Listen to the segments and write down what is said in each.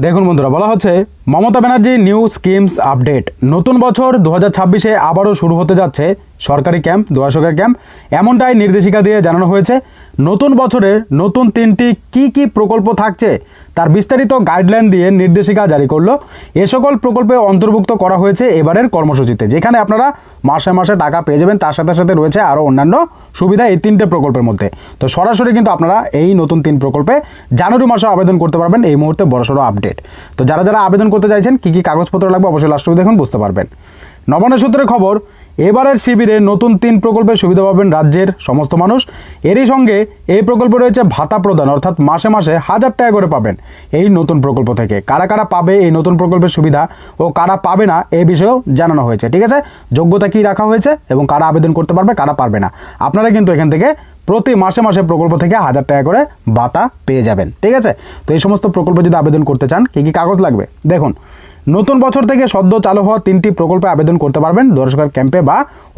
দেখুন বন্ধুরা বলা হচ্ছে Mamata Banerjee new schemes update. নতুন বছর দু হাজার ছাব্বিশে আবারও শুরু হতে যাচ্ছে সরকারি ক্যাম্প, দোয়াশকের ক্যাম্প। এমনটাই নির্দেশিকা দিয়ে জানানো হয়েছে। নতুন বছরের নতুন তিনটি কি কি প্রকল্প থাকছে তার বিস্তারিত গাইডলাইন দিয়ে নির্দেশিকা জারি করল। এ সকল প্রকল্পে অন্তর্ভুক্ত করা হয়েছে এবারের কর্মসূচিতে। যেখানে আপনারা মাসে মাসে টাকা পেয়ে যাবেন, তার সাথে সাথে রয়েছে আরও অন্যান্য সুবিধা এই তিনটে প্রকল্পের মধ্যে। তো সরাসরি কিন্তু আপনারা এই নতুন তিন প্রকল্পে জানুয়ারি মাসে আবেদন করতে পারবেন। এই মুহূর্তে বড়সড় আপডেট। তো যারা যারা আবেদন করতে চাইছেন, কী কী কাগজপত্র লাগবে? অবশ্যই লাস্ট দেখুন, বুঝতে পারবেন। নবান্ন সূত্রের খবর, এবারের শিবিরে নতুন তিন প্রকল্পের সুবিধা পাবেন রাজ্যের সমস্ত মানুষ। এরই সঙ্গে এই প্রকল্পে রয়েছে ভাতা প্রদান, অর্থাৎ মাসে মাসে হাজার টাকা করে পাবেন এই নতুন প্রকল্প থেকে। কারা কারা পাবে এই নতুন প্রকল্পের সুবিধা ও কারা পাবে না এই বিষয়েও জানানো হয়েছে, ঠিক আছে? যোগ্যতা কী রাখা হয়েছে এবং কারা আবেদন করতে পারবে, কারা পারবে না। আপনারা কিন্তু এখান থেকে প্রতি মাসে মাসে প্রকল্প থেকে হাজার টাকা করে ভাতা পেয়ে যাবেন, ঠিক আছে? তো এই সমস্ত প্রকল্পে যদি আবেদন করতে চান, কী কী কাগজ লাগবে? দেখুন, নতুন বছর থেকে সদ্য চালু হওয়া তিনটি প্রকল্পে আবেদন করতে পারবেন দর্শকের ক্যাম্পে বা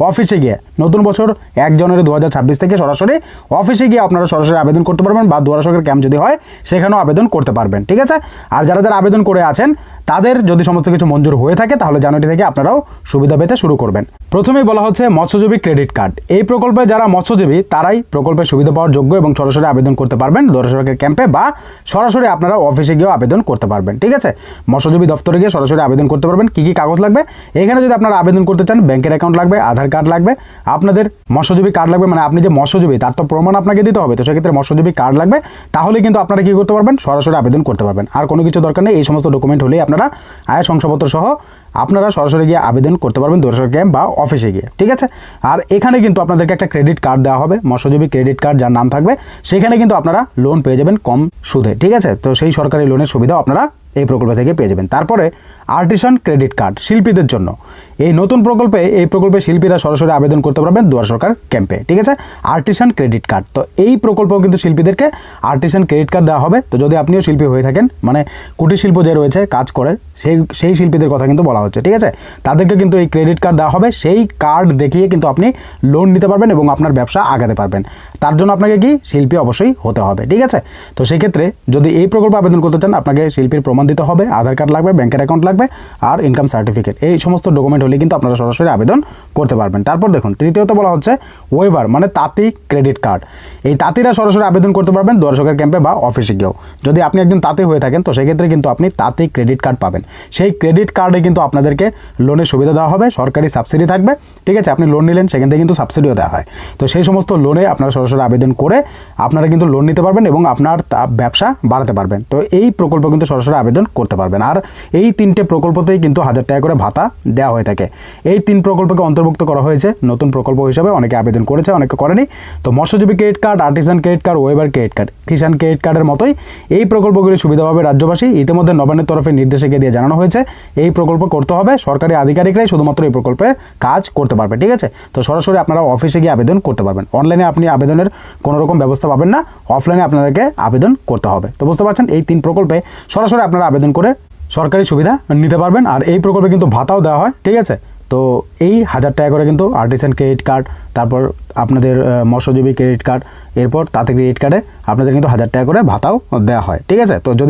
অফিসে গিয়ে। নতুন বছর এক জানুয়ারি দু হাজার ছাব্বিশ থেকে সরাসরি অফিসে গিয়ে আপনারা সরাসরি আবেদন করতে পারবেন বা দর্শকের ক্যাম্প যদি হয়, সেখানেও আবেদন করতে পারবেন, ঠিক আছে? আর যারা যারা আবেদন করে আছেন তাদের যদি সমস্ত কিছু মঞ্জুর হয়ে থাকে, তাহলে জানুয়ারি থেকে আপনারাও সুবিধা পেতে শুরু করবেন। প্রথমেই বলা হচ্ছে মৎস্যজীবী ক্রেডিট কার্ড। এই প্রকল্পে যারা মৎস্যজীবী, তারাই প্রকল্পের সুবিধা পাওয়ার যোগ্য এবং সরাসরি আবেদন করতে পারবেন দর্শকের ক্যাম্পে বা সরাসরি আপনারা অফিসে গিয়েও আবেদন করতে পারবেন, ঠিক আছে? মৎস্যজীবী দপ্তরে গিয়ে সরাসরি আবেদন করতে পারবেন। কী কী কাগজ লাগবে? এখানে যদি আপনারা আবেদন করতে চান, ব্যাংকের অ্যাকাউন্ট লাগবে, আধার কার্ড লাগবে, আপনাদের মৎস্যজীবী কার্ড লাগবে মানে আপনি যে মৎস্যজীবী, তার তো প্রমাণ আপনাকে দিতে হবে, তো সেক্ষেত্রে মৎস্যজীবী কার্ড লাগবে। তাহলে কিন্তু আপনারা কী করতে পারবেন? সরাসরি আবেদন করতে পারবেন। আর কোনো কিছু দরকার নেই, এই সমস্ত ডকুমেন্ট হলেই আপনারা আয় শংসাপত্র সহ আপনারা সরাসরি গিয়ে আবেদন করতে পারবেন দর্শক ক্যাম্প বা অফিসে গিয়ে, ঠিক আছে? আর এখানে কিন্তু আপনাদেরকে একটা ক্রেডিট কার্ড দেওয়া হবে, মৎস্যজীবী ক্রেডিট কার্ড যার নাম থাকবে। সেখানে কিন্তু আপনারা লোন পেয়ে যাবেন কম সুদে, ঠিক আছে? তো সেই সরকারি লোনের সুবিধা আপনারা এই প্রকল্প থেকে পেয়ে যাবেন। তারপরে আর্টিসান ক্রেডিট কার্ড শিল্পীদের জন্য। এই নতুন প্রকল্পে, এই প্রকল্পে শিল্পীরা সরাসরি আবেদন করতে পারবেন দুয়ার সরকার ক্যাম্পে ঠিক আছে? আর্টিসান ক্রেডিট কার্ড তো এই প্রকল্পও কিন্তু শিল্পীদেরকে আর্টিসান ক্রেডিট কার্ড দেওয়া হবে। তো যদি আপনিও শিল্পী হয়ে থাকেন মানে কুটির শিল্প যে রয়েছে, কাজ করে, সেই সেই শিল্পীদের কথা কিন্তু বলা হচ্ছে, ঠিক আছে? তাদেরকে কিন্তু এই ক্রেডিট কার্ড দেওয়া হবে। সেই কার্ড দেখিয়ে কিন্তু আপনি লোন নিতে পারবেন এবং আপনার ব্যবসা আগাতে পারবেন। তার জন্য আপনাকে কি? শিল্পী অবশ্যই হতে হবে, ঠিক আছে? তো সেক্ষেত্রে যদি এই প্রকল্পে আবেদন করতে চান, আপনাকে শিল্পীর প্রমাণ দিতে হবে, আধার কার্ড লাগবে, ব্যাংকের অ্যাকাউন্ট লাগবে আর ইনকাম সার্টিফিকেট এই সমস্ত ডকুমেন্ট হলে কিন্তু আপনারা সরাসরি আবেদন করতে পারবেন। তারপর দেখুন, তৃতীয়ত বলা হচ্ছে ওয়েভার মানে তাঁতি ক্রেডিট কার্ড এই তাঁতিরা সরাসরি আবেদন করতে পারবেন দর্শকের ক্যাম্পে বা অফিসে গিয়েও। যদি আপনি একজন তাঁতি হয়ে থাকেন, তো সেক্ষেত্রে কিন্তু আপনি তাঁতি ক্রেডিট কার্ড পাবেন। সেই ক্রেডিট কার্ডে কিন্তু আপনাদেরকে লোনের সুবিধা দেওয়া হবে, সরকারি সাবসিডি থাকবে, ঠিক আছে? আপনি লোন নিলেন, সেখান থেকে কিন্তু সাবসিডিও দেওয়া হয়। তো সেই সমস্ত লোনে আপনারা সরাসরি আবেদন করে আপনারা কিন্তু লোন নিতে পারবেন এবং আপনার ব্যবসা বাড়াতে পারবেন। তো এই প্রকল্প কিন্তু সরাসরি আবেদন করতে পারবেন। আর এই তিনটে প্রকল্পতেই কিন্তু হাজার টাকা করে ভাতা দেওয়া হয়ে থাকে। এই তিন প্রকল্পকে অন্তর্ভুক্ত করা হয়েছে নতুন প্রকল্প হিসাবে। অনেকে আবেদন করেছে, অনেকে করেনি। তো মৎস্যজীবী credit card artisan credit card weaver credit card Kisan credit কার্ডের মতোই এই প্রকল্পগুলি সুবিধা পাবে রাজ্যবাসী। ইতিমধ্যে নবান্নের তরফে নির্দেশিকা দিয়ে জানানো হয়েছে, এই প্রকল্প করতে হবে। সরকারি আধিকারিকরাই শুধুমাত্র এই প্রকল্পের কাজ করতে পারবে, ঠিক আছে? তো সরাসরি আপনারা অফিসে গিয়ে আবেদন করতে পারবেন। অনলাইনে আপনি আবেদনের কোনো রকম ব্যবস্থা পাবেন না। অফলাইনে আপনাদেরকে আবেদন করতে হবে। তো বুঝতে পারছেন? এই তিন প্রকল্পে সরাসরি আপনারা আবেদন করে সরকারি সুবিধা নিতে পারবেন। আর এই প্রকল্পে কিন্তু ভাতাও দেওয়া হয়, ঠিক আছে? তো এই হাজার টাকা করে কিন্তু আর্টিসান ক্রেডিট কার্ড তারপর আপনাদের মৎস্যজীবী ক্রেডিট কার্ড এরপর তাতে ক্রেডিট কার্ডে আপনাদের কিন্তু হাজার টাকা করে ভাতাও দেওয়া হয়, ঠিক আছে? তো যদি